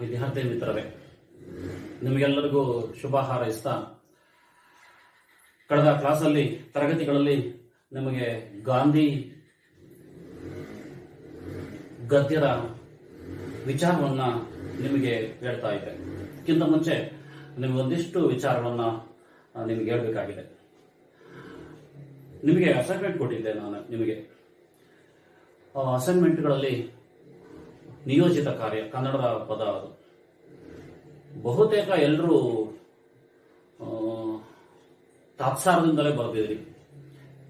ವಿದ್ಯಾರ್ಥಿ ಮಿತ್ರರೇ ನಿಮಗೆಲ್ಲರಿಗೂ ಶುಭ ಹಾರೈಸ್ತಾ, ಕಳೆದ ಕ್ಲಾಸಲ್ಲಿ, ತರಗತಿಗಳಲ್ಲಿ ನಿಮಗೆ ಗಾಂಧಿ ಗದ್ಯದ ವಿಚಾರವನ್ನ ನಿಮಗೆ ಹೇಳ್ತಾ ಇದ್ದೆ. ಇದಕ್ಕಿಂತ ಮುಂಚೆ ನಿಮಗೆ ಒಂದಿಷ್ಟು ವಿಚಾರವನ್ನ ನಿಮಗೆ ಹೇಳಬೇಕಾಗಿದೆ. ನಿಮಗೆ ಅಸೈನ್ಮೆಂಟ್ ಕೊಟ್ಟಿದ್ದೆ ನಾನು ನಿಮಗೆ. ಅಸೈನ್ಮೆಂಟ್ಗಳಲ್ಲಿ ನಿಯೋಜಿತ ಕಾರ್ಯ, ಕನ್ನಡದ ಪದ ಅದು. ಬಹುತೇಕ ಎಲ್ಲರೂ ತಾತ್ಸಾರದಿಂದಲೇ ಬರೆದಿದ್ರಿ.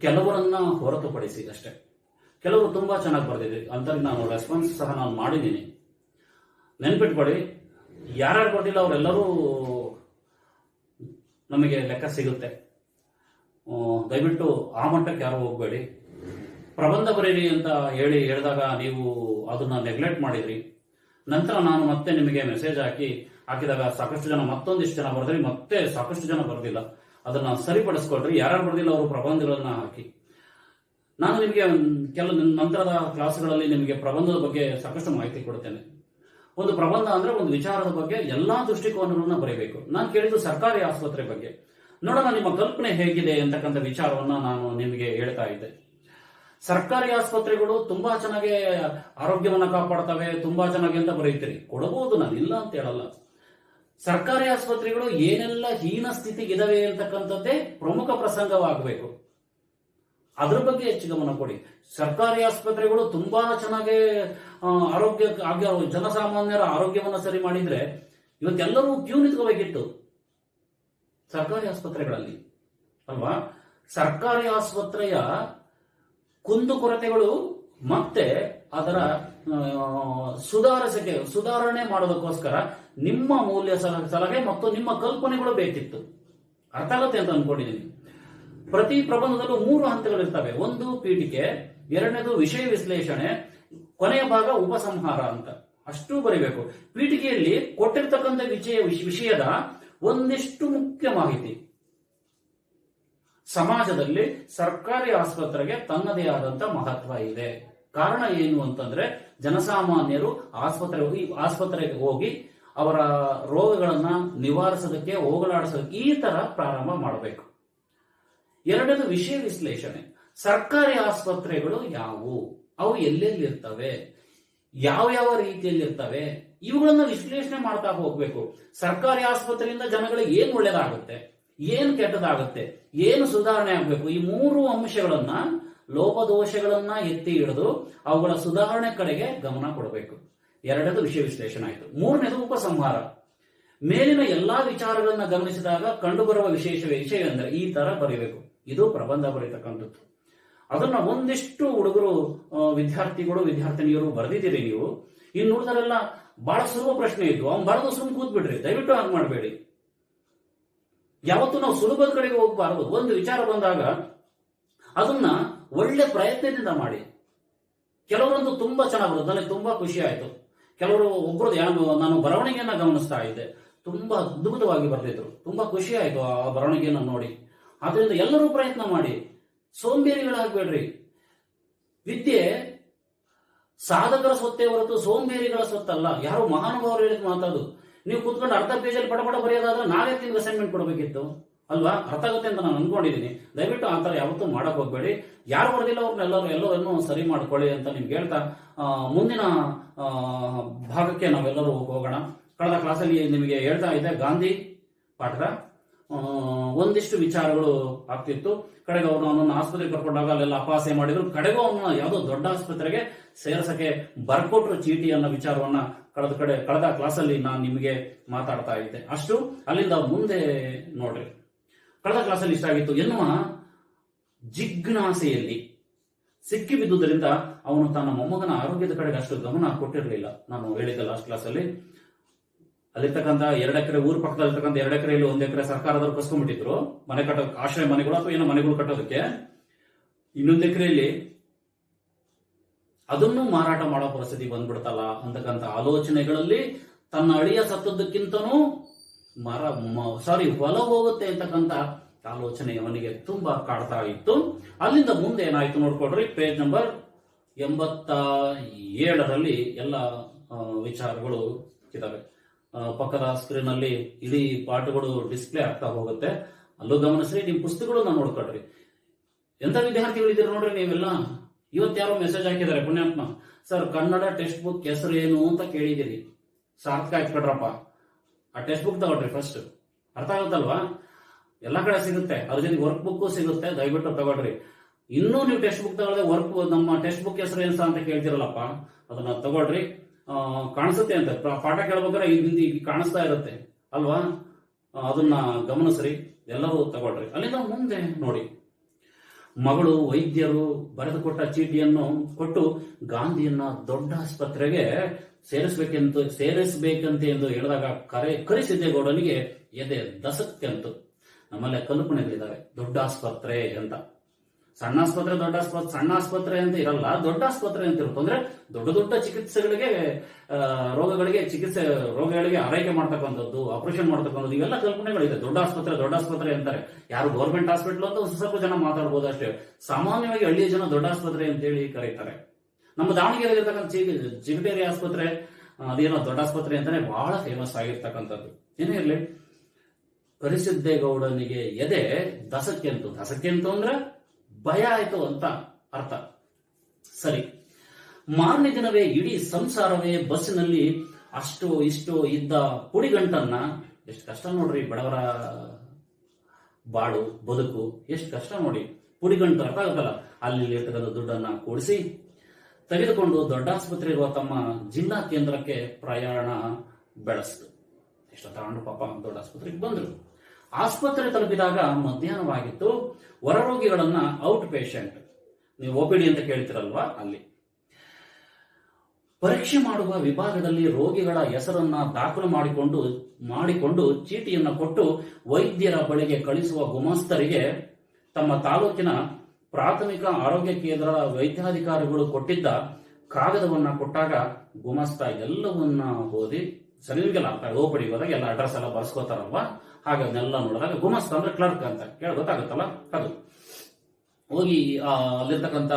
ಕೆಲವರನ್ನ ಹೊರತುಪಡಿಸಿ ಅಷ್ಟೇ. ಕೆಲವರು ತುಂಬಾ ಚೆನ್ನಾಗಿ ಬರೆದಿದ್ರಿ. ಅಂತ ನಾನು ರೆಸ್ಪಾನ್ಸ್ ಸಹ ನಾನು ಮಾಡಿದ್ದೀನಿ. ನೆನ್ಪಿಟ್ಕೊಳ್ಳಿ, ಯಾರ್ಯಾರು ಬರ್ದಿಲ್ಲ ಅವರೆಲ್ಲರೂ ನಮಗೆ ಲೆಕ್ಕ ಸಿಗುತ್ತೆ. ದಯವಿಟ್ಟು ಆ ಮಟ್ಟಕ್ಕೆ ಯಾರು ಹೋಗಬೇಡಿ. ಪ್ರಬಂಧ ಬರೀರಿ ಅಂತ ಹೇಳಿ ಹೇಳಿದಾಗ ನೀವು ಅದನ್ನ ನೆಗ್ಲೆಕ್ಟ್ ಮಾಡಿದ್ರಿ. ನಂತರ ನಾನು ಮತ್ತೆ ನಿಮಗೆ ಮೆಸೇಜ್ ಹಾಕಿ ಹಾಕಿದಾಗ ಸಾಕಷ್ಟು ಜನ ಮತ್ತೊಂದಿಷ್ಟು ಜನ ಬರೆದ್ರಿ, ಮತ್ತೆ ಸಾಕಷ್ಟು ಜನ ಬರೆದಿಲ್ಲ. ಅದನ್ನ ಸರಿಪಡಿಸ್ಕೊಳ್ರಿ. ಯಾರ್ಯಾರು ಬರೆದಿಲ್ಲ, ಅವರು ಪ್ರಬಂಧಗಳನ್ನ ಹಾಕಿ. ನಾನು ನಿಮಗೆ ಕೆಲವು ನಂತರದ ಕ್ಲಾಸ್ಗಳಲ್ಲಿ ನಿಮಗೆ ಪ್ರಬಂಧದ ಬಗ್ಗೆ ಸಾಕಷ್ಟು ಮಾಹಿತಿ ಕೊಡ್ತೇನೆ. ಒಂದು ಪ್ರಬಂಧ ಅಂದ್ರೆ ಒಂದು ವಿಚಾರದ ಬಗ್ಗೆ ಎಲ್ಲಾ ದೃಷ್ಟಿಕೋನಗಳನ್ನ ಬರೀಬೇಕು. ನಾನು ಕೇಳಿದ್ದು ಸರ್ಕಾರಿ ಆಸ್ಪತ್ರೆ ಬಗ್ಗೆ. ನೋಡೋಣ ನಿಮ್ಮ ಕಲ್ಪನೆ ಹೇಗಿದೆ ಅಂತಕ್ಕಂಥ ವಿಚಾರವನ್ನ ನಾನು ನಿಮಗೆ ಹೇಳ್ತಾ ಇದ್ದೆ. ಸರ್ಕಾರಿ ಆಸ್ಪತ್ರೆಗಳು ತುಂಬಾ ಚೆನ್ನಾಗಿ ಆರೋಗ್ಯವನ್ನ ಕಾಪಾಡ್ತವೆ, ತುಂಬಾ ಚೆನ್ನಾಗಿ ಅಂತ ಬರೀತೀರಿ. ಕೊಡಬಹುದು, ನಾನು ಇಲ್ಲ ಅಂತ ಹೇಳಲ್ಲ. ಸರ್ಕಾರಿ ಆಸ್ಪತ್ರೆಗಳು ಏನೆಲ್ಲ ಹೀನ ಸ್ಥಿತಿಗಿದಾವೆ ಅಂತಕ್ಕಂಥದ್ದೇ ಪ್ರಮುಖ ಪ್ರಸಂಗವಾಗಬೇಕು. ಅದ್ರ ಬಗ್ಗೆ ಹೆಚ್ಚು ಗಮನ ಕೊಡಿ. ಸರ್ಕಾರಿ ಆಸ್ಪತ್ರೆಗಳು ತುಂಬಾ ಚೆನ್ನಾಗಿ ಆರೋಗ್ಯ ಜನಸಾಮಾನ್ಯರ ಆರೋಗ್ಯವನ್ನ ಸರಿ ಮಾಡಿದ್ರೆ ಇವತ್ತೆಲ್ಲರೂ ಕ್ಯೂ ನಿಂತ್ಕೋಬೇಕಿತ್ತು. ಸರ್ಕಾರಿ ಆಸ್ಪತ್ರೆಗಳಲ್ಲಿ. ಅಲ್ವಾ? ಸರ್ಕಾರಿ ಆಸ್ಪತ್ರೆಯ ಕುಂದುಕೊರತೆಗಳು ಮತ್ತೆ ಅದರ ಸುಧಾರಿಸಕ್ಕೆ, ಸುಧಾರಣೆ ಮಾಡೋದಕ್ಕೋಸ್ಕರ ನಿಮ್ಮ ಮೌಲ್ಯ ಸಲ- ಸಲಹೆ ಮತ್ತು ನಿಮ್ಮ ಕಲ್ಪನೆಗಳು ಬೇಕಿತ್ತು. ಅರ್ಥ ಆಗುತ್ತೆ ಅಂತ ಅನ್ಕೊಂಡಿದ್ದೀನಿ ಪ್ರತಿ ಪ್ರಬಂಧದಲ್ಲೂ ಮೂರು ಹಂತಗಳಿರ್ತವೆ ಒಂದು ಪೀಠಿಕೆ, ಎರಡನೇದು ವಿಷಯ ವಿಶ್ಲೇಷಣೆ, ಕೊನೆಯ ಭಾಗ ಉಪಸಂಹಾರ ಅಂತ. ಅಷ್ಟು ಬರೀಬೇಕು. ಪೀಠಿಕೆಯಲ್ಲಿ ಕೊಟ್ಟಿರ್ತಕ್ಕಂಥ ವಿಷಯ ವಿಷಯದ ಒಂದಿಷ್ಟು ಮುಖ್ಯ ಮಾಹಿತಿ. ಸಮಾಜದಲ್ಲಿ ಸರ್ಕಾರಿ ಆಸ್ಪತ್ರೆಗೆ ತನ್ನದೇ ಆದಂತ ಮಹತ್ವ ಇದೆ. ಕಾರಣ ಏನು ಅಂತಂದ್ರೆ ಜನಸಾಮಾನ್ಯರು ಆಸ್ಪತ್ರೆ ಹೋಗಿ, ಆಸ್ಪತ್ರೆಗೆ ಹೋಗಿ ಅವರ ರೋಗಗಳನ್ನ ನಿವಾರಿಸೋದಕ್ಕೆ, ಹೋಗಲಾಡಿಸೋದಕ್ಕೆ ಈ ತರ ಪ್ರಾರಂಭ ಮಾಡಬೇಕು. ಎರಡನೇದು ವಿಷಯ ವಿಶ್ಲೇಷಣೆ. ಸರ್ಕಾರಿ ಆಸ್ಪತ್ರೆಗಳು ಯಾವುವು? ಅವು ಎಲ್ಲೆಲ್ಲಿ ಇರ್ತವೆ ಯಾವ ಯಾವ ರೀತಿಯಲ್ಲಿ ಇರ್ತವೆ ಇವುಗಳನ್ನ ವಿಶ್ಲೇಷಣೆ ಮಾಡ್ತಾ ಹೋಗ್ಬೇಕು. ಸರ್ಕಾರಿ ಆಸ್ಪತ್ರೆಯಿಂದ ಜನಗಳಿಗೆ ಏನ್ ಒಳ್ಳೇದಾಗುತ್ತೆ? ಏನ್ ಕೆಟ್ಟದಾಗುತ್ತೆ? ಏನು ಸುಧಾರಣೆ ಆಗಬೇಕು? ಈ ಮೂರು ಅಂಶಗಳನ್ನ ಲೋಪದೋಷಗಳನ್ನ ಎತ್ತಿ ಹಿಡಿದು ಅವುಗಳ ಸುಧಾರಣೆ ಕಡೆಗೆ ಗಮನ ಕೊಡಬೇಕು. ಎರಡನೇದು ವಿಷಯ ವಿಶ್ಲೇಷಣೆ ಆಯಿತು. ಮೂರನೇದು ಉಪಸಂಹಾರ. ಮೇಲಿನ ಎಲ್ಲಾ ವಿಚಾರಗಳನ್ನ ಗಮನಿಸಿದಾಗ ಕಂಡುಬರುವ ವಿಶೇಷ ವಿಷಯ ಅಂದ್ರೆ ಈ ತರ ಬರೀಬೇಕು. ಇದು ಪ್ರಬಂಧ ಬರೀತಕ್ಕಂಥದ್ದು. ಅದನ್ನ ಒಂದಿಷ್ಟು ಹುಡುಗರು ವಿದ್ಯಾರ್ಥಿಗಳು, ವಿದ್ಯಾರ್ಥಿನಿಯರು ಬರೆದಿದ್ದೀರಿ ನೀವು. ಇನ್ನು ಉಳಿದರೆಲ್ಲ ಬಹಳ ಸುಲಭ ಪ್ರಶ್ನೆ ಇತ್ತು. ಅವ್ನು ಬರೆದು ಸುಮ್ಮನೆ ಕೂತ್ಬಿಡ್ರಿ. ದಯವಿಟ್ಟು ಹಾಗೆ ಮಾಡಬೇಡಿ. ಯಾವತ್ತು ನಾವು ಸುಲಭದ ಕಡೆಗೆ ಹೋಗಬಾರದು. ಒಂದು ವಿಚಾರ ಬಂದಾಗ ಅದನ್ನ ಒಳ್ಳೆ ಪ್ರಯತ್ನದಿಂದ ಮಾಡಿ. ಕೆಲವರೊಂದು ತುಂಬಾ ಚೆನ್ನಾಗಿ ಬರುತ್ತೆ. ನನಗೆ ತುಂಬಾ ಖುಷಿ ಆಯಿತು. ಕೆಲವರು ಒಬ್ಬರು ನಾನು ಬರವಣಿಗೆಯನ್ನ ಗಮನಿಸ್ತಾ ಇದ್ದೆ. ತುಂಬಾ ಅದ್ಭುತವಾಗಿ ಬರ್ತಿದ್ರು ತುಂಬಾ ಖುಷಿ ಆಯಿತು ಆ ಬರವಣಿಗೆಯನ್ನು ನೋಡಿ. ಆದ್ರಿಂದ ಎಲ್ಲರೂ ಪ್ರಯತ್ನ ಮಾಡಿ. ಸೋಂಬೇರಿಗಳಾಗಬೇಡ್ರಿ. ವಿದ್ಯೆ ಸಾಧಕರ ಸೊತ್ತೇ ಹೊರತು ಸೋಂಬೇರಿಗಳ ಸೊತ್ತಲ್ಲ. ಯಾರು ಮಹಾನುಭಾವರು ಹೇಳಿದ ಮಾತಾದು. ನೀವು ಕುತ್ಕೊಂಡು ಅರ್ಧ ಪೇಜಲ್ಲಿ ಪಟ ಬರೆಯೋದಾದ್ರೆ ನಾವೇ ತಿಂಗಳು ಅಸೈನ್ಮೆಂಟ್ ಕೊಡಬೇಕಿತ್ತು. ಅಲ್ವಾ? ಅರ್ಥ ಆಗುತ್ತೆ ಅಂತ ನಾನು ಅನ್ಕೊಂಡಿದ್ದೀನಿ ದಯವಿಟ್ಟು ಆ ಥರ ಯಾವತ್ತೂ ಮಾಡಕ್ ಹೋಗ್ಬೇಡಿ. ಯಾರು ಬರೆದಿಲ್ಲ ಅವ್ರನ್ನೆಲ್ಲರೂ ಎಲ್ಲರನ್ನು ಸರಿ ಮಾಡ್ಕೊಳ್ಳಿ ಅಂತ ನಿಮ್ಗೆ ಹೇಳ್ತಾ ಮುಂದಿನ ಭಾಗಕ್ಕೆ ನಾವೆಲ್ಲರೂ ಹೋಗೋಣ. ಕಳೆದ ಕ್ಲಾಸಲ್ಲಿ ನಿಮಗೆ ಹೇಳ್ತಾ ಇದ್ದೆ, ಗಾಂಧಿ ಪಾಠ ಒಂದಿಷ್ಟು ವಿಚಾರಗಳು ಆಗ್ತಿತ್ತು. ಕಡೆಗೆ ಅವನು ಅವನನ್ನು ಆಸ್ಪತ್ರೆಗೆ ಕರ್ಕೊಂಡಾಗ ಅಲ್ಲೆಲ್ಲ ಅಪಹಾಸ್ಯ ಮಾಡಿದ್ರು. ಕಡೆಗೂ ಅವನ ಯಾವುದೋ ದೊಡ್ಡ ಆಸ್ಪತ್ರೆಗೆ ಸೇರ್ಸಕ್ಕೆ ಬರ್ಕೊಟ್ರು ಚೀಟಿ ಅನ್ನೋ ವಿಚಾರವನ್ನ ಕಳೆದ ಕಡೆ, ಕಳೆದ ಕ್ಲಾಸಲ್ಲಿ ನಾನು ನಿಮಗೆ ಮಾತಾಡ್ತಾ ಇದ್ದೆ. ಅಷ್ಟು ಅಲ್ಲಿಂದ ಮುಂದೆ ನೋಡ್ರಿ. ಕಳೆದ ಕ್ಲಾಸಲ್ಲಿ ಇಷ್ಟ ಆಗಿತ್ತು. ಎನ್ನುವ ಜಿಜ್ಞಾಸೆಯಲ್ಲಿ ಸಿಕ್ಕಿ ಬಿದ್ದುದರಿಂದ ಅವನು ತನ್ನ ಮೊಮ್ಮಗನ ಆರೋಗ್ಯದ ಕಡೆಗೆ ಅಷ್ಟು ಗಮನ ಕೊಟ್ಟಿರಲಿಲ್ಲ. ನಾನು ಹೇಳಿದ್ದೆ ಲಾಸ್ಟ್ ಕ್ಲಾಸಲ್ಲಿ ಅಲ್ಲಿರ್ತಕ್ಕಂಥ ಎರಡು ಎಕರೆ, ಊರ್ ಪಕ್ಕದಲ್ಲಿರ್ತಕ್ಕಂಥ ಎರಡು ಎಕರೆಯಲ್ಲಿ ಒಂದು ಎಕರೆ ಸರ್ಕಾರದವರು ಕಸ್ಕೊಂಡ್ಬಿಟ್ಟಿದ್ರು. ಮನೆ ಕಟ್ಟೋದಕ್ಕೆ ಆಶ್ರಯ ಮನೆಗಳು ಅಥವಾ ಏನೋ ಮನೆಗಳು ಕಟ್ಟೋದಕ್ಕೆ. ಇನ್ನೊಂದು ಎಕರೆಯಲ್ಲಿ ಅದನ್ನು ಮಾರಾಟ ಮಾಡೋ ಪರಿಸ್ಥಿತಿ ಬಂದ್ಬಿಡ್ತಲ್ಲ ಅಂತಕ್ಕಂಥ ಆಲೋಚನೆಗಳಲ್ಲಿ ತನ್ನ ಅಳಿಯ ಸತ್ತದ್ದಕ್ಕಿಂತನೂ ಮರ ಸಾರಿ ಹೊಲ ಹೋಗುತ್ತೆ ಅಂತಕ್ಕಂಥ ಆಲೋಚನೆ ಅವನಿಗೆ ತುಂಬಾ ಕಾಡ್ತಾ ಇತ್ತು. ಅಲ್ಲಿಂದ ಮುಂದೆ ಏನಾಯ್ತು ನೋಡ್ಕೊಡ್ರಿ ಪೇಜ್ ನಂಬರ್ ಎಂಬತ್ತ ಏಳರಲ್ಲಿ ಎಲ್ಲ ವಿಚಾರಗಳು ಇದಾವೆ ಪಕ್ಕದ ಸ್ಕ್ರೀನ್ ಅಲ್ಲಿ ಇಡೀ ಪಾಠಗಳು ಡಿಸ್ಪ್ಲೇ ಆಗ್ತಾ ಹೋಗುತ್ತೆ. ಅಲ್ಲೂ ಗಮನಿಸ್ರಿ, ನಿಮ್ ಪುಸ್ತಕಗಳನ್ನ ನೋಡ್ಕೊಳ್ರಿ. ಎಂತ ವಿದ್ಯಾರ್ಥಿಗಳು ಇದ್ದೀರಿ ನೋಡ್ರಿ ನೀವೆಲ್ಲ? ಇವತ್ತು ಯಾರೋ ಮೆಸೇಜ್ ಹಾಕಿದ್ದಾರೆ, ಪುಣ್ಯಾತ್ಮ. ಸರ್, ಕನ್ನಡ ಟೆಕ್ಸ್ಟ್ ಬುಕ್ ಹೆಸರು ಏನು ಅಂತ ಕೇಳಿದ್ದೀರಿ. ಸಾರ್ಥಕ ಹಾಕ್ಬಿಡ್ರಪ್ಪ ಆ ಟೆಕ್ಸ್ಟ್ ಬುಕ್ ತಗೊಳ್ರಿ ಫಸ್ಟ್ ಅರ್ಥ ಆಗುತ್ತಲ್ವಾ? ಎಲ್ಲ ಕಡೆ ಸಿಗುತ್ತೆ. ಅದ್ರ ಜೊತೆಗೆ ವರ್ಕ್ ಬುಕ್ ಸಿಗುತ್ತೆ. ದಯವಿಟ್ಟು ತಗೊಳ್ರಿ. ಇನ್ನೂ ನೀವು ಟೆಕ್ಸ್ಟ್ ಬುಕ್ ತಗೊಳ್ಳದೆ ವರ್ಕ್ ನಮ್ಮ ಟೆಕ್ಸ್ಟ್ ಬುಕ್ ಹೆಸರು ಏನು ಅಂತ ಕೇಳ್ತಿರಲ್ಲಪ್ಪ. ಅದನ್ನ ತಗೊಳ್ರಿ. ಕಾಣಿಸುತ್ತೆ ಅಂತ. ಪಾಠ ಕೇಳ್ಬೇಕಾದ್ರೆ ಇಲ್ಲಿ ಕಾಣಿಸ್ತಾ ಇರುತ್ತೆ. ಅಲ್ವಾ? ಅದನ್ನ ಗಮನಿಸ್ರಿ. ಎಲ್ಲರೂ ತಗೊಳ್ರಿ. ಅಲ್ಲಿಂದ ಮುಂದೆ ನೋಡಿ. ಮಗಳು ವೈದ್ಯರು ಬರೆದುಕೊಟ್ಟ ಚೀಟಿಯನ್ನು ಕೊಟ್ಟು ಗಾಂಧಿಯನ್ನ ದೊಡ್ಡ ಆಸ್ಪತ್ರೆಗೆ ಸೇರಿಸಬೇಕೆಂತ ಸೇರಿಸಬೇಕಂತೆ ಎಂದು ಹೇಳಿದಾಗ ಕರೆ ಕರಿಸಿದ್ದೇಗೌಡನಿಗೆ ಎದೆ ದಸಕ್ಕೆಂತು ನಮ್ಮಲ್ಲೇ ಕಲ್ಪನೆಗಳಿದ್ದಾವೆ ದೊಡ್ಡ ಆಸ್ಪತ್ರೆ ಅಂತ. ಸಣ್ಣ ಆಸ್ಪತ್ರೆ ದೊಡ್ಡ ಆಸ್ಪತ್ರೆ ಸಣ್ಣ ಆಸ್ಪತ್ರೆ ಅಂತ ಇರಲ್ಲ ದೊಡ್ಡ ಆಸ್ಪತ್ರೆ ಅಂತ ಇರುತ್ತೆ. ಅಂದ್ರೆ ದೊಡ್ಡ ದೊಡ್ಡ ಚಿಕಿತ್ಸೆಗಳಿಗೆ ರೋಗಗಳಿಗೆ, ಚಿಕಿತ್ಸೆ ರೋಗಗಳಿಗೆ ಆರೈಕೆ ಮಾಡ್ತಕ್ಕಂಥದ್ದು, ಆಪರೇಷನ್ ಮಾಡ್ತಕ್ಕಂಥದ್ದು, ಇವೆಲ್ಲ ಕಲ್ಪನೆಗಳಿದೆ. ದೊಡ್ಡ ಆಸ್ಪತ್ರೆ ದೊಡ್ಡ ಆಸ್ಪತ್ರೆ ಅಂತಾರೆ ಯಾರು ಗೌರ್ಮೆಂಟ್ ಹಾಸ್ಪಿಟಲ್ ಅಂತ ಸ್ವಲ್ಪ ಜನ ಮಾತಾಡ್ಬೋದು ಅಷ್ಟೇ. ಸಾಮಾನ್ಯವಾಗಿ ಹಳ್ಳಿಯ ಜನ ದೊಡ್ಡ ಆಸ್ಪತ್ರೆ ಅಂತೇಳಿ ಕರೀತಾರೆ. ನಮ್ಮ ದಾವಣಗೆರೆ ಇರತಕ್ಕಂಥ ಚಿಗಟೇರಿ ಆಸ್ಪತ್ರೆ ಅದೇನೋ ದೊಡ್ಡ ಆಸ್ಪತ್ರೆ ಅಂತಾನೆ ಬಹಳ ಫೇಮಸ್ ಆಗಿರ್ತಕ್ಕಂಥದ್ದು. ಏನೇ ಇರಲಿ? ಕರಿಸಿದ್ದೇಗೌಡನಿಗೆ ಎದೆ ದಸಕ್ಕೆಂತು ದಸಕ್ಕೆಂತು ಅಂದ್ರೆ ಭಯ ಆಯಿತು ಅಂತ ಅರ್ಥ. ಸರಿ. ಮಾರನೇ ದಿನವೇ ಇಡೀ ಸಂಸಾರವೇ ಬಸ್ಸಿನಲ್ಲಿ ಅಷ್ಟು ಇಷ್ಟು ಇದ್ದ ಪುಡಿಗಂಟನ್ನ ಎಷ್ಟು ಕಷ್ಟ ನೋಡ್ರಿ ಬಡವರ ಬಾಳು, ಬದುಕು, ಎಷ್ಟು ಕಷ್ಟ ನೋಡಿ. ಪುಡಿಗಂಟು ಅರ್ಥ ಆಗುತ್ತಲ್ಲ ಅಲ್ಲಿ ಇರ್ತಕ್ಕಂಥ ದುಡ್ಡನ್ನ ಕೂಡಿಸಿ, ತೆಗೆದುಕೊಂಡು ದೊಡ್ಡ ಆಸ್ಪತ್ರೆ ಇರುವ ತಮ್ಮ ಜಿಲ್ಲಾ ಕೇಂದ್ರಕ್ಕೆ ಪ್ರಯಾಣ ಬೆಳೆಸಿತು ತಗೊಂಡು ಪಾಪ ದೊಡ್ಡ ಆಸ್ಪತ್ರೆಗೆ ಬಂದ್ರು. ಆಸ್ಪತ್ರೆ ತಲುಪಿದಾಗ ಮಧ್ಯಾಹ್ನವಾಗಿತ್ತು. ಹೊರರೋಗಿಗಳನ್ನ ಔಟ್ ಪೇಷಂಟ್. ನೀವು ಒಪಿಡಿ ಅಂತ ಕೇಳ್ತಿರಲ್ವಾ ಅಲ್ಲಿ. ಪರೀಕ್ಷೆ ಮಾಡುವ ವಿಭಾಗದಲ್ಲಿ ರೋಗಿಗಳ ಹೆಸರನ್ನ ದಾಖಲು ಮಾಡಿಕೊಂಡು ಮಾಡಿಕೊಂಡು ಚೀಟಿಯನ್ನು ಕೊಟ್ಟು ವೈದ್ಯರ ಬಳಿಗೆ ಕಳಿಸುವ ಗುಮಾಸ್ತರಿಗೆ ತಮ್ಮ ತಾಲೂಕಿನ ಪ್ರಾಥಮಿಕ ಆರೋಗ್ಯ ಕೇಂದ್ರ ವೈದ್ಯಾಧಿಕಾರಿಗಳು ಕೊಟ್ಟಿದ್ದ ಕಾಗದವನ್ನ ಕೊಟ್ಟಾಗ ಗುಮಾಸ್ತ ಎಲ್ಲವನ್ನ ಓದಿ ಸರಿ ಅಂತ ಓಪಡಿಗೆ ಓಪಡಿ ಹೋದಾಗ ಎಲ್ಲ ಅಡ್ರೆಸ್ ಎಲ್ಲ ಬರ್ಸ್ಕೋತಾರಲ್ವಾ? ಹಾಗೆ ಅದನ್ನೆಲ್ಲ ನೋಡಿದಾಗ ಗುಮಸ್ತ ಅಂದ್ರೆ ಕ್ಲರ್ಕ್ ಅಂತ ಕೇಳಿ ಗೊತ್ತಾಗುತ್ತಲ್ಲ? ಅದು. ಹೋಗಿ ಅಲ್ಲಿರ್ತಕ್ಕಂಥ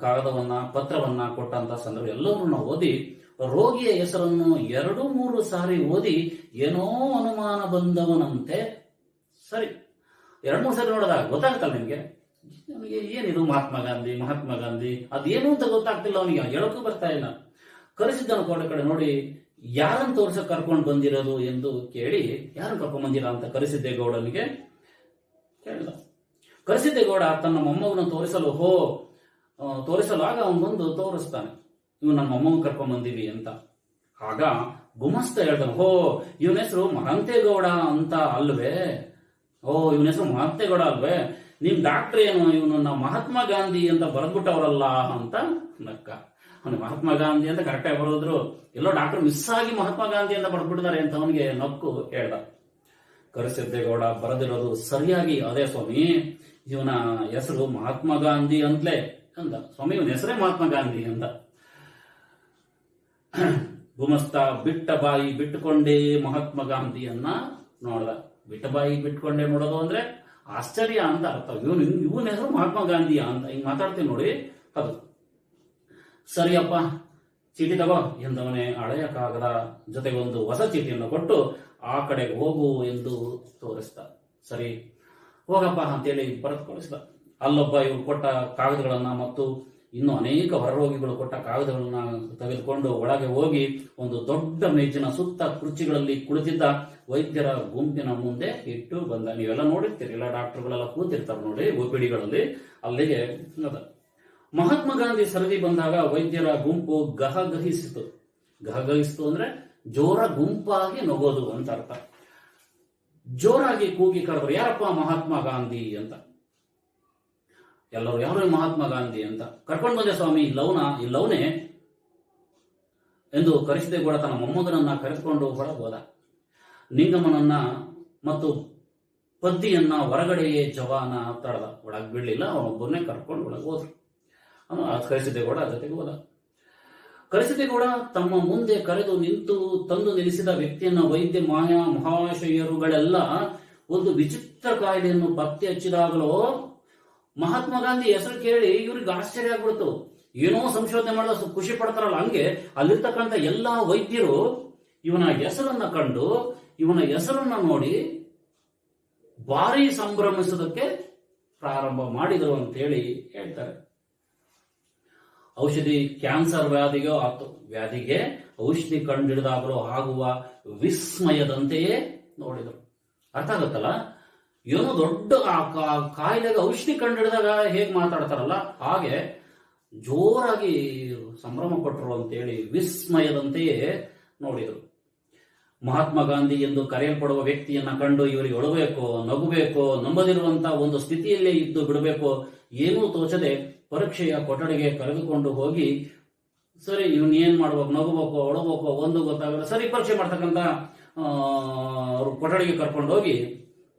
ಕಾಗದವನ್ನ, ಪತ್ರವನ್ನ ಕೊಟ್ಟಂತ ಸಂದರ್ಭ ಎಲ್ಲವನ್ನ ಓದಿ, ರೋಗಿಯ ಹೆಸರನ್ನು ಎರಡು ಮೂರು ಸಾರಿ ಓದಿ, ಏನೋ ಅನುಮಾನ ಬಂದವನಂತೆ. ಸರಿ. ಎರಡು ಮೂರು ಸಾರಿ ನೋಡಿದಾಗ ಗೊತ್ತಾಗುತ್ತಲ್ಲ ನಿಮಗೆ? ನಿಮಗೆ ಏನಿದು ಮಹಾತ್ಮ ಗಾಂಧಿ ಮಹಾತ್ಮ ಗಾಂಧಿ, ಅದೇನು ಅಂತ ಗೊತ್ತಾಗ್ತಿಲ್ಲ ಅವನಿಗೆ. ಹೇಳಕ್ಕೂ ಬರ್ತಾ ಇಲ್ಲ. ಕರೆಸಿದ್ದನು ಕೋಟೆ ಕಡೆ ನೋಡಿ ಯಾರನ್ನು ತೋರ್ಸಕ್ ಕರ್ಕೊಂಡು ಬಂದಿರೋದು ಎಂದು ಕೇಳಿ ಯಾರು ಕರ್ಕೊಂಡ್ ಬಂದಿರ ಅಂತ ಕರೆಸಿದ್ದೇಗೌಡನಿಗೆ ಕೇಳಿದ. ಕರೆಸಿದ್ದೇಗೌಡ ತನ್ನ ಮೊಮ್ಮಗನ ತೋರಿಸಲು ಹೋ ತೋರಿಸಲಾಗ ಅವನು ಬಂದು ತೋರಿಸ್ತಾನೆ. ಇವನು ನಮ್ಮ ಮೊಮ್ಮಗನ ಕರ್ಕೊಂಡ್ ಬಂದೀವಿ ಅಂತ. ಆಗ ಗುಮಸ್ತ ಹೇಳ್ದ ಹೋ, ಇವನ ಹೆಸರು ಮಹಂತೇಗೌಡ ಅಂತ ಅಲ್ವೇ? ಓ ಇವನ ಹೆಸರು ಮಹಂತೇಗೌಡ ಅಲ್ವೇ? ನಿಮ್ ಡಾಕ್ಟರ್ ಏನು ನಮ್ಮ ಮಹಾತ್ಮ ಗಾಂಧಿ ಅಂತ ಬರೆದ್ಬಿಟ್ಟವರಲ್ಲ ಅಂತ ನಕ್ಕ. ಅವನು ಮಹಾತ್ಮ ಗಾಂಧಿ ಅಂತ ಕರೆಕ್ಟಾಗಿ ಬರೋದ್ರು ಎಲ್ಲೋ ಡಾಕ್ಟರ್ ಮಿಸ್ ಆಗಿ ಮಹಾತ್ಮ ಗಾಂಧಿ ಅಂತ ಬರೆದ್ಬಿಟ್ಟಿದ್ದಾರೆ ಅಂತ ಅವನಿಗೆ ನಕ್ಕು ಹೇಳ್ದ. ಕರಿಸಿದ್ದೇಗೌಡ ಬರೆದಿರೋದು ಸರಿಯಾಗಿ ಅದೇ ಸ್ವಾಮಿ, ಇವನ ಹೆಸರು ಮಹಾತ್ಮ ಗಾಂಧಿ ಅಂತಲೇ ಅಂದ. ಸ್ವಾಮಿ, ಇವನ ಹೆಸರೇ ಮಹಾತ್ಮ ಗಾಂಧಿ ಅಂತ ಗುಮಸ್ತ ಬಿಟ್ಟ ಬಾಯಿ ಬಿಟ್ಟುಕೊಂಡೇ ಮಹಾತ್ಮ ಗಾಂಧಿಯನ್ನ ನೋಡ್ದ. ಬಿಟ್ಟ ಬಾಯಿ ಬಿಟ್ಕೊಂಡೇ ನೋಡೋದು ಅಂದ್ರೆ ಆಶ್ಚರ್ಯ ಅಂತ ಅರ್ಥ. ಇವನು, ಇವನ ಹೆಸರು ಮಹಾತ್ಮ ಗಾಂಧಿ ಅಂತ ಹಿಂಗ್ ಮಾತಾಡ್ತೀನಿ ನೋಡಿ. ಅದು ಸರಿಯಪ್ಪ. ಚೀಟಿ ತಗೋ ಎಂದವನೇ ಹಳೆಯ ಕಾಗದ ಜೊತೆಗೆ ಒಂದು ಹೊಸ ಚೀಟಿಯನ್ನು ಕೊಟ್ಟು ಆ ಕಡೆಗೆ ಹೋಗು ಎಂದು ತೋರಿಸ್ದ. ಸರಿ, ಹೋಗಪ್ಪ ಅಂತೇಳಿ ಬರೆದು ಕಳಿಸ್ದ ಅಲ್ಲೊಬ್ಬ ಇವರು ಕೊಟ್ಟ ಕಾಗದಗಳನ್ನ ಮತ್ತು ಇನ್ನು ಅನೇಕ ಹೊರರೋಗಿಗಳು ಕೊಟ್ಟ ಕಾಗದಗಳನ್ನ ತೆಗೆದುಕೊಂಡು ಒಳಗೆ ಹೋಗಿ ಒಂದು ದೊಡ್ಡ ಮೇಜಿನ ಸುತ್ತ ಕುರ್ಚಿಗಳಲ್ಲಿ ಕುಳಿತಿದ್ದ ವೈದ್ಯರ ಗುಂಪಿನ ಮುಂದೆ ಇಟ್ಟು ಬಂದ. ನೀವೆಲ್ಲ ನೋಡಿರ್ತೀರಿ, ಎಲ್ಲ ಡಾಕ್ಟರ್ಗಳೆಲ್ಲ ಕೂತಿರ್ತಾರೆ ನೋಡಿ ಒಪಿಡಿಗಳಲ್ಲಿ ಅಲ್ಲಿಗೆ ಮಹಾತ್ಮ ಗಾಂಧಿ ಸರದಿ ಬಂದಾಗ ವೈದ್ಯರ ಗುಂಪು ಗಹಗಹಿಸಿತು. ಗಹಗಹಿಸಿತು ಅಂದ್ರೆ ಜೋರ ಗುಂಪಾಗಿ ನಗೋದು ಅಂತ ಅರ್ಥ. ಜೋರಾಗಿ ಕೂಗಿ ಕರೆದ್ರು, ಯಾರಪ್ಪ ಮಹಾತ್ಮ ಗಾಂಧಿ? ಅಂತ. ಎಲ್ಲರೂ, ಯಾರು ಮಹಾತ್ಮ ಗಾಂಧಿ? ಅಂತ. ಕರ್ಕೊಂಡು ಬಂದೆ ಸ್ವಾಮಿ, ಈ ಇಲ್ಲವನೇ ಎಂದು ಕೂಡ ತನ್ನ ಮೊಮ್ಮಗನನ್ನ ಕರೆದುಕೊಂಡು ಹೊರ ಹೋದ ನಿಂಗಮ್ಮನನ್ನ ಮತ್ತು ಪದ್ದಿಯನ್ನ ಹೊರಗಡೆಯೇ ಜವಾನ ತಡೆದ ಒಳಗೆ ಬಿಡ್ಲಿಲ್ಲ ಅವನೊಬ್ಬರನ್ನೇ ಕರ್ಕೊಂಡು ಒಳಗೆ ಹೋದ್ರು. ಕರೆಸಿದ್ದೇಗೌಡ ಹೋದ. ಕರೆಸಿದ್ದೇಗೌಡ ತಮ್ಮ ಮುಂದೆ ಕರೆದು ನಿಂತು ತಂದು ನಿಲ್ಲಿಸಿದ ವ್ಯಕ್ತಿಯನ್ನ ವೈದ್ಯ ಮಾಯಾ ಮಹಾಶಯರುಗಳೆಲ್ಲ ಒಂದು ವಿಚಿತ್ರ ಕಾಯಿಲೆಯನ್ನು ಪತ್ತೆ ಹಚ್ಚಿದಾಗಲೂ ಮಹಾತ್ಮ ಗಾಂಧಿ ಹೆಸರು ಕೇಳಿ ಇವ್ರಿಗೆ ಆಶ್ಚರ್ಯ ಆಗ್ಬಿಡ್ತು. ಏನೋ ಸಂಶೋಧನೆ ಮಾಡಲು ಖುಷಿ ಪಡ್ತಾರಲ್ಲ, ಹಂಗೆ ಅಲ್ಲಿರ್ತಕ್ಕಂಥ ಎಲ್ಲಾ ವೈದ್ಯರು ಇವನ ಹೆಸರನ್ನ ಕಂಡು, ಇವನ ಹೆಸರನ್ನ ನೋಡಿ ಭಾರಿ ಸಂಭ್ರಮಿಸೋದಕ್ಕೆ ಪ್ರಾರಂಭ ಮಾಡಿದರು ಅಂತೇಳಿ ಹೇಳ್ತಾರೆ. ಔಷಧಿ ಕ್ಯಾನ್ಸರ್ ವ್ಯಾಧಿಗೋ ವ್ಯಾಧಿಗೆ ಔಷಧಿ ಕಂಡಿಡಿದಾಗಲೂ ಆಗುವ ವಿಸ್ಮಯದಂತೆಯೇ ನೋಡಿದರು. ಅರ್ಥ ಆಗುತ್ತಲ್ಲ? ಏನು ದೊಡ್ಡ ಕಾಯಿಲೆಗೆ ಔಷಧಿ ಕಂಡಿಡಿದಾಗ ಹೇಗೆ ಮಾತಾಡ್ತಾರಲ್ಲ? ಹಾಗೆ ಜೋರಾಗಿ ಸಂಭ್ರಮ ಕೊಟ್ಟರು ಅಂತೇಳಿ ವಿಸ್ಮಯದಂತೆಯೇ ನೋಡಿದರು. ಮಹಾತ್ಮ ಗಾಂಧಿ ಎಂದು ಕರೆಯಲ್ಪಡುವ ವ್ಯಕ್ತಿಯನ್ನ ಕಂಡು ಇವರಿಗೆ ಒಳಬೇಕೋ ನಗುಬೇಕೋ ನಂಬದಿರುವಂತಹ ಒಂದು ಸ್ಥಿತಿಯಲ್ಲೇ ಇದ್ದು ಬಿಡಬೇಕೋ ಏನೂ ತೋಚದೆ ಪರೀಕ್ಷೆಯ ಕೊಠಡಿಗೆ ಕರೆದುಕೊಂಡು ಹೋಗಿ, ಸರಿ, ಇವನ್ ಏನ್ ಮಾಡ್ಬೇಕು, ನಗಬೇಕು ಒಳಬೇಕು ಒಂದು ಗೊತ್ತಾಗಲ್ಲ, ಸರಿ, ಪರೀಕ್ಷೆ ಅವ್ರು ಕೊಠಡಿಗೆ ಕರ್ಕೊಂಡು ಹೋಗಿ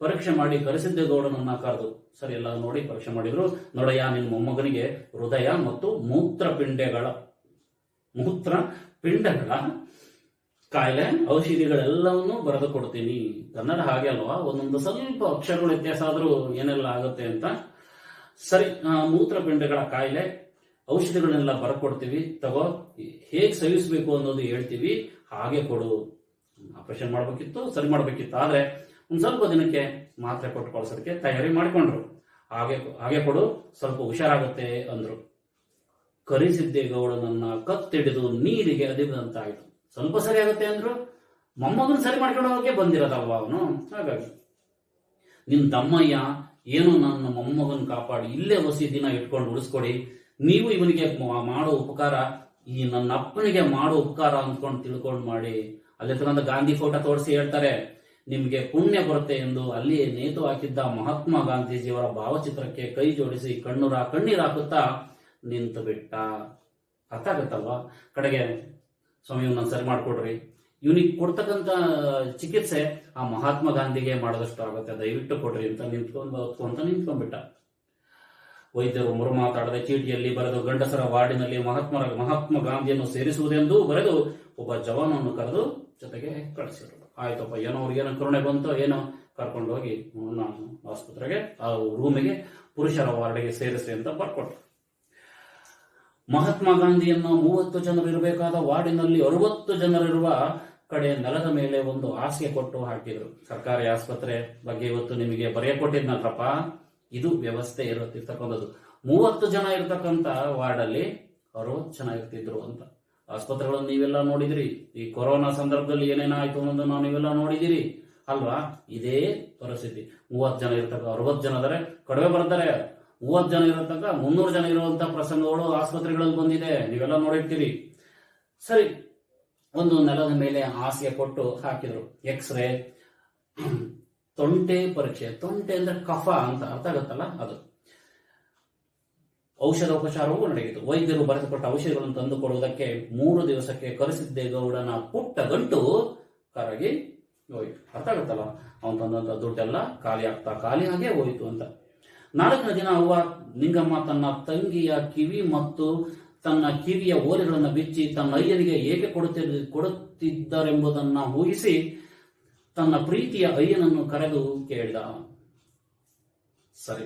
ಪರೀಕ್ಷೆ ಮಾಡಿ ಕರೆಸಿದ್ದೇಗೌಡನನ್ನ ಕರೆದು. ಸರಿ ಎಲ್ಲ ನೋಡಿ ಪರೀಕ್ಷೆ ಮಾಡಿದ್ರು. ನೋಡಯ್ಯ ನಿನ್ನ ಮೊಮ್ಮಗನಿಗೆ ಹೃದಯ ಮತ್ತು ಮೂತ್ರಪಿಂಡಗಳ ಮೂತ್ರ ಪಿಂಡಗಳ ಕಾಯಿಲೆ, ಔಷಧಿಗಳೆಲ್ಲವನ್ನೂ ಬರೆದು ಕೊಡ್ತೀನಿ. ಕನ್ನಡ ಹಾಗೆ ಅಲ್ವಾ? ಒಂದೊಂದು ಸ್ವಲ್ಪ ಅಕ್ಷರಗಳು ವ್ಯತ್ಯಾಸ ಆದರೂ ಏನೆಲ್ಲ ಆಗುತ್ತೆ ಅಂತ ಸರಿ ಮೂತ್ರಪಿಂಡಗಳ ಕಾಯಿಲೆ, ಔಷಧಿಗಳನ್ನೆಲ್ಲ ಬರ್ಕೊಡ್ತೀವಿ, ತಗೋ, ಹೇಗೆ ಸೇವಿಸಬೇಕು ಅನ್ನೋದು ಹೇಳ್ತೀವಿ, ಹಾಗೆ ಕೊಡು. ಆಪರೇಷನ್ ಮಾಡ್ಬೇಕಿತ್ತು, ಸರಿ ಮಾಡ್ಬೇಕಿತ್ತು, ಆದ್ರೆ ಒಂದ್ ಸ್ವಲ್ಪ ದಿನಕ್ಕೆ ಮಾತ್ರೆ ಕೊಟ್ಟು ಕಳ್ಸೋದಕ್ಕೆ ತಯಾರಿ ಮಾಡ್ಕೊಂಡ್ರು. ಹಾಗೆ ಹಾಗೆ ಕೊಡು, ಸ್ವಲ್ಪ ಹುಷಾರಾಗುತ್ತೆ ಅಂದ್ರು. ಕರಿಸಿದ್ದೇಗೌಡನನ್ನ ಕತ್ತಿಡಿದು ನೀರಿಗೆ ಅದಿದಂತಾಯ್ತು. ಸ್ವಲ್ಪ ಸರಿ ಆಗುತ್ತೆ ಅಂದ್ರು, ಮೊಮ್ಮಗನ್ ಸರಿ ಮಾಡ್ಕೊಂಡು ಹೋಗಕ್ಕೆ ಬಂದಿರೋದಲ್ವಾ ಅವನು. ಹಾಗಾಗಿ, ನಿನ್ ತಮ್ಮಯ್ಯ ಏನು ನನ್ನ ಮೊಮ್ಮಗನ ಕಾಪಾಡಿ, ಇಲ್ಲೇ ಹೊಸಿ ದಿನ ಇಟ್ಕೊಂಡು ಉಳಿಸ್ಕೊಡಿ. ನೀವು ಇವನಿಗೆ ಮಾಡೋ ಉಪಕಾರ, ಈ ನನ್ನ ಅಪ್ಪನಿಗೆ ಮಾಡೋ ಉಪಕಾರ ಅಂದ್ಕೊಂಡು ತಿಳ್ಕೊಂಡು ಮಾಡಿ. ಅಲ್ಲಿ ತಗೊಂಡ ಗಾಂಧಿ ಫೋಟೋ ತೋರಿಸಿ ಹೇಳ್ತಾರೆ, ನಿಮಗೆ ಪುಣ್ಯ ಬರುತ್ತೆ ಎಂದು ಅಲ್ಲಿ ನೇತು ಹಾಕಿದ್ದ ಮಹಾತ್ಮ ಗಾಂಧೀಜಿಯವರ ಭಾವಚಿತ್ರಕ್ಕೆ ಕೈ ಜೋಡಿಸಿ ಕಣ್ಣುರ ಕಣ್ಣೀರ್ ಹಾಕುತ್ತಾ ನಿಂತು ಬಿಟ್ಟ ಅರ್ಥ ಆಗುತ್ತಲ್ವಾ? ಕಡೆಗೆ ಸ್ವಾಮಿ ಸರಿ ಮಾಡ್ಕೊಡ್ರಿ. ಇವನಿಗೆ ಕೊಡ್ತಕ್ಕಂತ ಚಿಕಿತ್ಸೆ ಆ ಮಹಾತ್ಮ ಗಾಂಧಿಗೆ ಮಾಡಿದಷ್ಟು ಆಗುತ್ತೆ. ದಯವಿಟ್ಟು ಕೊಡ್ರಿ ಅಂತ ನಿಂತ್ಕೊಂಡು ಅಂತ ನಿಂತ್ಕೊಂಡ್ಬಿಟ್ಟ. ವೈದ್ಯರು ಮರು ಮಾತಾಡದೆ ಚೀಟಿಯಲ್ಲಿ ಬರೆದು ಗಂಡಸರ ವಾರ್ಡಿನಲ್ಲಿ ಮಹಾತ್ಮ ಮಹಾತ್ಮ ಗಾಂಧಿಯನ್ನು ಸೇರಿಸುವುದೆಂದು ಬರೆದು ಒಬ್ಬ ಜವಾನನ್ನು ಕರೆದು ಜೊತೆಗೆ ಕಳಿಸಿದ್ರು. ಆಯ್ತಪ್ಪ, ಏನೋ ಅವ್ರಿಗೇನೋ ಕರುಣೆ ಬಂತು ಏನೋ ಕರ್ಕೊಂಡು ಹೋಗಿ ನಾನು ಆಸ್ಪತ್ರೆಗೆ, ಆ ರೂಮಿಗೆ ಪುರುಷರ ವಾರ್ಡಿಗೆ ಸೇರಿಸಿ ಅಂತ ಬರ್ಕೊಟ್ರು. ಮಹಾತ್ಮ ಗಾಂಧಿಯನ್ನು ಮೂವತ್ತು ಜನರು ಇರಬೇಕಾದ ವಾರ್ಡಿನಲ್ಲಿ ಅರವತ್ತು ಜನರಿರುವ ಕಡೆ ನೆಲದ ಮೇಲೆ ಒಂದು ಹಾಸಿಗೆ ಕೊಟ್ಟು ಹಾಕಿದ್ರು. ಸರ್ಕಾರಿ ಆಸ್ಪತ್ರೆ ಬಗ್ಗೆ ಇವತ್ತು ನಿಮಗೆ ಬರೆಯ ಕೊಟ್ಟಿದ್ನಲ್ರಪ್ಪ ಇದು ವ್ಯವಸ್ಥೆ ಇರುತ್ತಿರ್ತಕ್ಕಂಥದ್ದು ಮೂವತ್ತು ಜನ ಇರತಕ್ಕಂತ ವಾರ್ಡಲ್ಲಿ ಅರವತ್ತು ಜನ ಇರ್ತಿದ್ರು ಅಂತ. ಆಸ್ಪತ್ರೆಗಳನ್ನು ನೀವೆಲ್ಲ ನೋಡಿದಿರಿ. ಈ ಕೊರೋನಾ ಸಂದರ್ಭದಲ್ಲಿ ಏನೇನಾಯ್ತು ಅನ್ನೋದನ್ನ ನಾವು ನೀವೆಲ್ಲ ನೋಡಿದಿರಿ. ಅಲ್ವಾ? ಇದೇ ಪರಿಸ್ಥಿತಿ. ಮೂವತ್ತು ಜನ ಇರತಕ್ಕ ಅರವತ್ತು ಜನ ಆದರೆ ಕಡಿಮೆ ಬರ್ತಾರೆ. ಮೂವತ್ತು ಜನ ಇರತಕ್ಕ ಮುನ್ನೂರು ಜನ ಇರುವಂತಹ ಪ್ರಸಂಗಗಳು ಆಸ್ಪತ್ರೆಗಳಲ್ಲಿ ಬಂದಿದೆ. ನೀವೆಲ್ಲ ನೋಡಿರ್ತೀರಿ. ಸರಿ. ಒಂದು ನೆಲದ ಮೇಲೆ ಹಾಸಿಗೆ ಕೊಟ್ಟು ಹಾಕಿದ್ರು ಎಕ್ಸ್ರೇ ತೊಂಟೆ ಪರೀಕ್ಷೆ. ತೊಂಟೆ ಅಂದ್ರೆ ಕಫ ಅಂತ ಅರ್ಥ ಆಗುತ್ತಲ್ಲ ಅದು. ಔಷಧೋಪಚಾರವೂ ನಡೆಯಿತು. ವೈದ್ಯರು ಬರೆದುಕೊಟ್ಟ ಔಷಧಿಗಳನ್ನು ತಂದುಕೊಡುವುದಕ್ಕೆ ಮೂರು ದಿವಸಕ್ಕೆ ಕರೆಸಿದ್ದೇಗೌಡನ ಪುಟ್ಟ ಗಂಟು ಕರಗಿ ಹೋಯ್ತು. ಅರ್ಥ ಆಗುತ್ತಲ್ಲ? ಅವನು ತಂದಂತ ದುಡ್ಡೆಲ್ಲ ಖಾಲಿ ಆಗ್ತಾ ಖಾಲಿ ಹಾಗೆ ಹೋಯಿತು ಅಂತ. ನಾಲ್ಕನೇ ದಿನ ಅವ್ವ, ನಿಂಗಮ್ಮ, ತನ್ನ ತಂಗಿಯ ಕಿವಿ ಮತ್ತು ತನ್ನ ಕಿವಿಯ ಓಲೆಗಳನ್ನು ಬಿಚ್ಚಿ ತನ್ನ ಅಯ್ಯನಿಗೆ ಏಕೆ ಕೊಡುತ್ತಿದ್ದ ಕೊಡುತ್ತಿದ್ದರೆಂಬುದನ್ನು ಊಹಿಸಿ ತನ್ನ ಪ್ರೀತಿಯ ಅಯ್ಯನನ್ನು ಕರೆದು ಕೇಳಿದ. ಸರಿ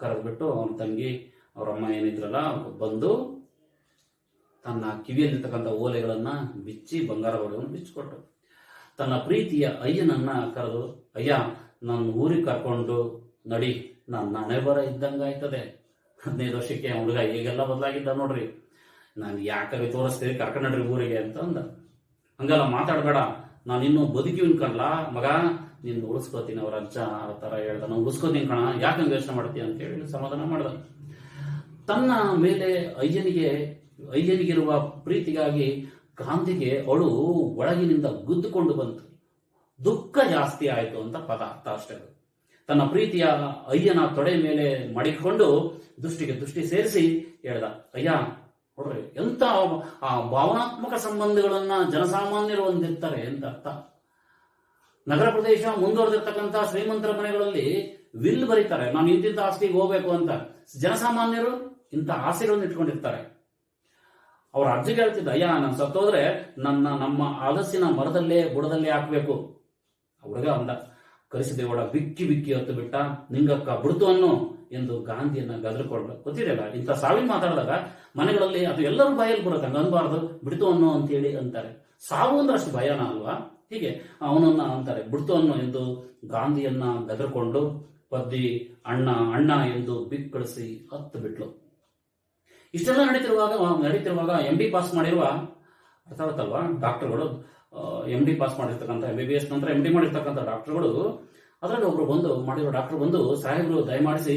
ಕರೆದ್ಬಿಟ್ಟು ಅವನ ತಂಗಿ ಅವರಮ್ಮ ಏನಿದ್ರಲ್ಲ ಬಂದು ತನ್ನ ಕಿವಿಯಲ್ಲಿರ್ತಕ್ಕಂಥ ಓಲೆಗಳನ್ನ ಬಿಚ್ಚಿ ಬಂಗಾರ ಓಲೆಗಳನ್ನು ಬಿಚ್ಚಿಕೊಟ್ಟು ತನ್ನ ಪ್ರೀತಿಯ ಅಯ್ಯನನ್ನ ಕರೆದು, ಅಯ್ಯ, ನನ್ನ ಊರಿಗೆ ಕರ್ಕೊಂಡು ನಡಿ, ನನ್ನ ಹಣೆ ಬರ ಇದ್ದಂಗಾಯ್ತದೆ. ಹದಿನೈದು ವರ್ಷಕ್ಕೆ ಹುಡುಗ ಈಗೆಲ್ಲ ಬದಲಾಗಿದ್ದ ನೋಡ್ರಿ. ನಾನು ಯಾಕಾಗಿ ತೋರಿಸ್ತೀವಿ ಕರ್ಕೊಂಡು ಊರಿಗೆ ಅಂತ ಅಂದ. ಹಂಗಲ್ಲ ಮಾತಾಡಬೇಡ. ನಾನು ಇನ್ನೂ ಬದುಕಿ ಕಣ್ಲ? ಮಗ ನಿನ್ನ ಉಳಿಸ್ಕೋತೀನಿ ಅವ್ರ ಅಜ್ಜ ಆ ಥರ ಹೇಳ್ದ. ನಾನು ಉಳಿಸ್ಕೋತೀನಿ ಕಣ. ಯಾಕೆ ಯೋಚನೆ ಮಾಡ್ತೀಯ ಅಂತ ಹೇಳಿ ಸಮಾಧಾನ ಮಾಡ್ದ. ತನ್ನ ಮೇಲೆ ಅಯ್ಯನಿಗೆ, ಅಯ್ಯನಿಗಿರುವ ಪ್ರೀತಿಗಾಗಿ ಕಾಂತಿಗೆ ಅವಳು ಒಳಗಿನಿಂದ ಗುದ್ದುಕೊಂಡು ಬಂತು. ದುಃಖ ಜಾಸ್ತಿ ಆಯಿತು ಅಂತ ಪದ ಅರ್ಥ ಅಷ್ಟೇ. ತನ್ನ ಪ್ರೀತಿಯ ಅಯ್ಯನ ತೊಡೆ ಮೇಲೆ ಮಡಿಕೊಂಡು ದೃಷ್ಟಿಗೆ ದೃಷ್ಟಿ ಸೇರಿಸಿ ಹೇಳ್ದ, ಅಯ್ಯ, ನೋಡ್ರಿ ಎಂತ ಆ ಭಾವನಾತ್ಮಕ ಸಂಬಂಧಗಳನ್ನ ಜನಸಾಮಾನ್ಯರು ಹೊಂದಿರ್ತಾರೆ ಅಂತ ಅರ್ಥ. ನಗರ ಪ್ರದೇಶ ಮುಂದುವರೆದಿರ್ತಕ್ಕಂಥ ಶ್ರೀಮಂತರ ಮನೆಗಳಲ್ಲಿ ವಿಲ್ ಬರೀತಾರೆ, ನಾನು ಇಂತಿಂತ ಆಸ್ತಿಗೆ ಹೋಗ್ಬೇಕು ಅಂತ ಜನಸಾಮಾನ್ಯರು ಇಂಥ ಆಸೆಗಳನ್ನು ಇಟ್ಕೊಂಡಿರ್ತಾರೆ. ಅವ್ರ ಅರ್ಜಿ ಹೇಳ್ತಿದ್ದ, ಅಯ್ಯ, ನಾನು ಸತ್ತೋದ್ರೆ ನನ್ನ ನಮ್ಮ ಹಲಸಿನ ಮರದಲ್ಲೇ ಬುಡದಲ್ಲೇ ಹಾಕ್ಬೇಕು. ಹುಡುಗ ಅಂದ. ಕರೆಸಿದೇವಳ ಬಿಕ್ಕಿ ಬಿಕ್ಕಿ ಹೊತ್ತು ಬಿಟ್ಟ ನಿಂಗಕ್ಕ ಬಿಡ್ತು ಅನ್ನು ಎಂದು ಗಾಂಧಿಯನ್ನ ಗದರ್ಕೊಳ್ಬೇಕು. ಗೊತ್ತಿರಲ್ಲ, ಇಂಥ ಸಾವಿನ ಮಾತಾಡಿದಾಗ ಮನೆಗಳಲ್ಲಿ ಅದು ಎಲ್ಲರೂ ಬಾಯಲ್ಲಿ ಬರುತ್ತೆ ಹಂಗ ಅನ್ಬಾರ್ದು, ಬಿಡ್ತು ಅನ್ನೋ ಅಂತೇಳಿ ಅಂತಾರೆ. ಸಾವು ಅಂದ್ರೆ ಅಷ್ಟು ಭಯನ ಅಲ್ವಾ? ಹೀಗೆ ಅವನನ್ನ ಅಂತಾರೆ, ಬಿಡ್ತು ಅನ್ನೋ ಎಂದು ಗಾಂಧಿಯನ್ನ ಗದರ್ಕೊಂಡು ಪದ್ದಿ ಅಣ್ಣ ಅಣ್ಣ ಎಂದು ಬಿಕ್ಕಳಿಸಿ ಹತ್ತು ಬಿಟ್ಲು. ಇಷ್ಟೆಲ್ಲ ನಡೀತಿರುವಾಗ ನಡೀತಿರುವಾಗ ಎಂ ಬಿ ಪಾಸ್ ಮಾಡಿರುವ ಅರ್ಥ ಆಗುತ್ತಲ್ವಾ ಡಾಕ್ಟರ್ಗಳು ಎಂ ಡಿ ಪಾಸ್ ಮಾಡಿರ್ತಕ್ಕಂಥ ಎಂ ಬಿ ಬಿ ಎಸ್ ನಂತರ ಎಂ ಡಿ ಮಾಡಿರ್ತಕ್ಕಂಥ ಡಾಕ್ಟರ್ಗಳು, ಅದರಲ್ಲಿ ಒಬ್ರು ಬಂದು ಮಾಡಿರೋ ಡಾಕ್ಟರ್ ಬಂದು ಸಾಹೇಬರು ದಯಮಾಡಿಸಿ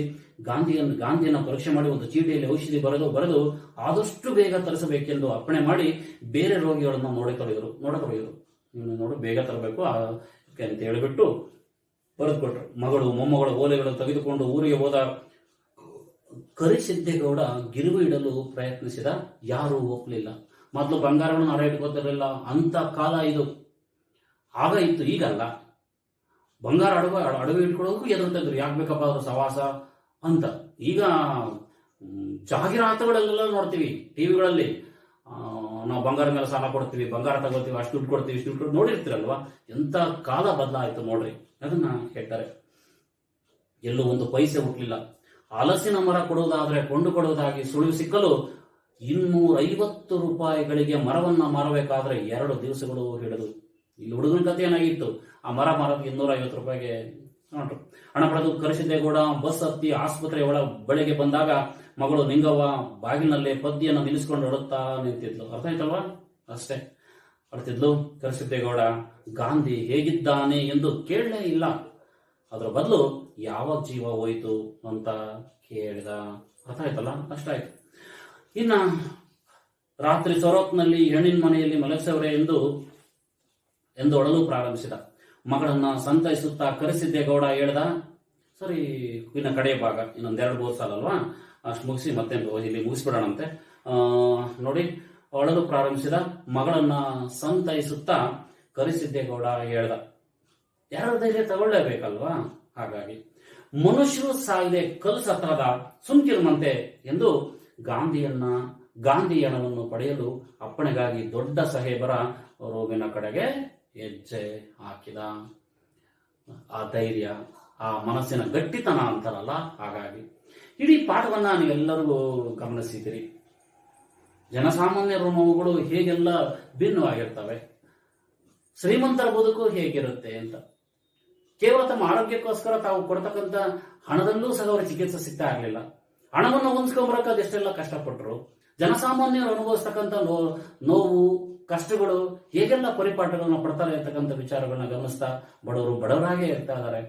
ಗಾಂಧಿಯನ್ನು ಗಾಂಧಿಯನ್ನು ಪರೀಕ್ಷೆ ಮಾಡಿ ಒಂದು ಚೀಟಿಯಲ್ಲಿ ಔಷಧಿ ಬರೆದು ಬರೆದು ಆದಷ್ಟು ಬೇಗ ತರಿಸಬೇಕೆಂದು ಅಪ್ಪಣೆ ಮಾಡಿ ಬೇರೆ ರೋಗಿಗಳನ್ನು ನೋಡಿಕೊಳ್ಳಿದ್ರು ನೋಡಿಕೊಳ್ಳಿದ್ರು ಇವನು ನೋಡು, ಬೇಗ ತರಬೇಕು ಅಂತ ಹೇಳಿಬಿಟ್ಟು ಬರೆದುಕೊಟ್ರು. ಮಗಳು, ಮೊಮ್ಮಗಳ, ಓಲೆಗಳು ತೆಗೆದುಕೊಂಡು ಊರಿಗೆ ಹೋದ ಕರಿಸಿದ್ದೇಗೌಡ ಗಿರುವು ಇಡಲು ಪ್ರಯತ್ನಿಸಿದ, ಯಾರೂ ಒಪ್ಪಲಿಲ್ಲ. ಮೊದಲು ಬಂಗಾರವನ್ನು ಅಡ ಇಟ್ಕೋತಿರಲಿಲ್ಲ? ಅಂತ ಕಾಲ ಇದು. ಆಗ ಇತ್ತು, ಈಗಲ್ಲ. ಬಂಗಾರ ಅಡವ ಅಡವೆ ಇಟ್ಕೊಳ್ಳೋದಕ್ಕೂ ಎದುರ್ತಿದ್ರು ಯಾಕೆ ಬೇಕಪ್ಪ ಅದ್ರ ಸವಾಸ ಅಂತ. ಈಗ ಜಾಹೀರಾತುಗಳಲ್ಲೆಲ್ಲ ನೋಡ್ತೀವಿ ಟಿವಿಗಳಲ್ಲಿ ನಾವು ಬಂಗಾರ ಮೇಲೆ ಸಾಲ ಕೊಡ್ತೀವಿ, ಬಂಗಾರ ತಗೋತೀವಿ ಅಷ್ಟು ದುಡ್ಡು ಕೊಡ್ತೀವಿ, ಇಷ್ಟು ದುಡ್ಡು ನೋಡಿರ್ತೀರಲ್ವಾ? ಎಂತ ಕಾಲ ಬದಲಾಯಿತು ನೋಡ್ರಿ. ಅದನ್ನ ಹೇಳ್ತಾರೆ. ಎಲ್ಲೂ ಒಂದು ಪೈಸೆ ಹುಟ್ಟಲಿಲ್ಲ ಹಲಸಿನ ಮರ ಕೊಡುವುದಾದ್ರೆ ಕೊಂಡುಕೊಡುವುದಾಗಿ ಸುಳಿವು ಸಿಕ್ಕಲು ಇನ್ನೂರ ಐವತ್ತು ರೂಪಾಯಿಗಳಿಗೆ ಮರವನ್ನು ಮಾರಬೇಕಾದ್ರೆ ಎರಡು ದಿವಸಗಳು ಹಿಡಿದು. ಇಲ್ಲಿ ಹುಡುಗನ ಕಥೆ ಏನಾಗಿತ್ತು? ಆ ಮರ ಮಾರೋದಕ್ಕೆ ಇನ್ನೂರ ರೂಪಾಯಿಗೆ ನೋಡ್ರು ಹಣ ಪಡೆದು ಕರೆಸಿದ್ದೇಗೌಡ ಬಸ್ ಹತ್ತಿ ಆಸ್ಪತ್ರೆ ಒಳ ಬಳಿಗೆ ಬಂದಾಗ ಮಗಳು ನಿಂಗವ್ವ ಬಾಗಿಲಿನಲ್ಲೇ ಪದ್ದಿಯನ್ನು ನಿಲ್ಲಿಸ್ಕೊಂಡು ಅಳುತ್ತಾ ನಿಂತಿದ್ಲು. ಅರ್ಥ ಆಯ್ತಲ್ವಾ? ಅಷ್ಟೇ. ಅಳ್ತಿದ್ಲು ಕರೆಸಿದ್ದೇಗೌಡ ಗಾಂಧಿ ಹೇಗಿದ್ದಾನೆ ಎಂದು ಕೇಳಲೇ ಇಲ್ಲ. ಅದರ ಬದಲು ಯಾವ ಜೀವ ಹೋಯಿತು ಅಂತ ಕೇಳಿದ. ಅರ್ಥ ಆಯ್ತಲ್ಲ? ಅಷ್ಟಾಯ್ತು. ಇನ್ನ ರಾತ್ರಿ ಸೊರೋತ್ನಲ್ಲಿ ಹೆಣ್ಣಿನ ಮನೆಯಲ್ಲಿ ಮಲಗಿಸವರೆ ಎಂದು ಎಂದು ಒಡಲು ಪ್ರಾರಂಭಿಸಿದ. ಮಗಳನ್ನ ಸಂತೈಸುತ್ತಾ ಕರೆಸಿದ್ದೇಗೌಡ ಹೇಳ್ದ, ಸರಿ, ಇನ್ನ ಕಡೆಯ ಭಾಗ, ಇನ್ನೊಂದೆರಡು ಮೂರು ಸಾಲ ಅಲ್ವಾ ಅಷ್ಟು ಮುಗಿಸಿ ಮತ್ತೆ ಇಲ್ಲಿ ಮುಗಿಸ್ಬಿಡೋಣಂತೆ. ನೋಡಿ ಅಳಲು ಪ್ರಾರಂಭಿಸಿದ ಮಗಳನ್ನ ಸಂತೈಸುತ್ತಾ ಕರೆಸಿದ್ದೇಗೌಡ ಹೇಳ್ದ. ಯಾರ ಧೈರ್ಯ ತಗೊಳ್ಳೇಬೇಕಲ್ವಾ? ಹಾಗಾಗಿ. ಮನುಷ್ಯರು ಸಾಯಿದೆ ಕಲ್ಸತ್ರದ ಸುಮ್ಕಿರುವಂತೆ ಎಂದು ಗಾಂಧಿಯನ್ನ, ಗಾಂಧಿ ಹಣವನ್ನು ಪಡೆಯಲು ಅಪ್ಪಣೆಗಾಗಿ ದೊಡ್ಡ ಸಹೇಬರ ರೋಮಿನ ಕಡೆಗೆ ಹೆಜ್ಜೆ ಹಾಕಿದ. ಆ ಧೈರ್ಯ, ಆ ಮನಸ್ಸಿನ ಗಟ್ಟಿತನ ಅಂತಾರಲ್ಲ, ಹಾಗಾಗಿ. ಇಡೀ ಪಾಠವನ್ನ ನೀವೆಲ್ಲರಿಗೂ ಗಮನಿಸಿದಿರಿ ಜನಸಾಮಾನ್ಯರ ನೋವುಗಳು ಹೇಗೆಲ್ಲ ಭಿನ್ನವಾಗಿರ್ತವೆ? ಶ್ರೀಮಂತರ ಬದುಕು ಹೇಗಿರುತ್ತೆ ಅಂತ. ಕೇವಲ ತಮ್ಮ ಆರೋಗ್ಯಕ್ಕೋಸ್ಕರ ತಾವು ಕೊಡ್ತಕ್ಕಂಥ ಹಣದಲ್ಲೂ ಸಹ ಅವರ ಚಿಕಿತ್ಸೆ ಸಿಗ್ತಾ ಇರಲಿಲ್ಲ. ಹಣವನ್ನು ಹೊಂದ್ಕೊಂಬರಕ್ಕೆ ಅದೆಷ್ಟೆಲ್ಲ ಕಷ್ಟಪಟ್ಟರು ಜನಸಾಮಾನ್ಯರು ಅನುಭವಿಸ್ತಕ್ಕಂಥ ನೋ, ನೋವು, ಕಷ್ಟಗಳು, ಹೇಗೆಲ್ಲ ಪರಿಪಾಠಗಳನ್ನ ಪಡ್ತಾರೆ ಅಂತಕ್ಕಂಥ ವಿಚಾರಗಳನ್ನ ಗಮನಿಸ್ತಾ ಬಡವರು ಬಡವರಾಗೇ ಇರ್ತಾ ಇದ್ದಾರೆ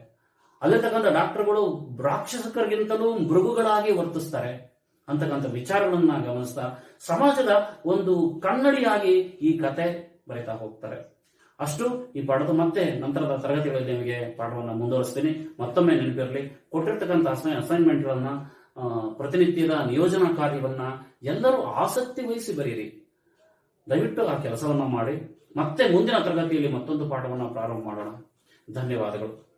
ಅಲ್ಲಿರ್ತಕ್ಕಂಥ ಡಾಕ್ಟರ್ಗಳು ರಾಕ್ಷಸಕರಿಗಿಂತಲೂ ಮೃಗುಗಳಾಗಿ ವರ್ತಿಸ್ತಾರೆ ಅಂತಕ್ಕಂಥ ವಿಚಾರಗಳನ್ನ ಗಮನಿಸ್ತಾ ಸಮಾಜದ ಒಂದು ಕನ್ನಡಿಯಾಗಿ ಈ ಕತೆ ಬರಿತಾ ಹೋಗ್ತಾರೆ. ಅಷ್ಟು ಈ ಪಾಠದ ಮತ್ತೆ ನಂತರದ ತರಗತಿಗಳಲ್ಲಿ ನಿಮಗೆ ಪಾಠವನ್ನು ಮುಂದುವರಿಸ್ತೀನಿ. ಮತ್ತೊಮ್ಮೆ ನೆನಪಿರಲಿ, ಕೊಟ್ಟಿರ್ತಕ್ಕಂಥ ಅಸೈನ್ಮೆಂಟ್ಗಳನ್ನ ಪ್ರತಿನಿತ್ಯದ ನಿಯೋಜನಾ ಕಾರ್ಯವನ್ನ ಎಲ್ಲರೂ ಆಸಕ್ತಿ ವಹಿಸಿ ಬರೀರಿ ದಯವಿಟ್ಟು ಆ ಕೆಲಸವನ್ನ ಮಾಡಿ. ಮತ್ತೆ ಮುಂದಿನ ತರಗತಿಯಲ್ಲಿ ಮತ್ತೊಂದು ಪಾಠವನ್ನು ಪ್ರಾರಂಭ ಮಾಡೋಣ. ಧನ್ಯವಾದಗಳು.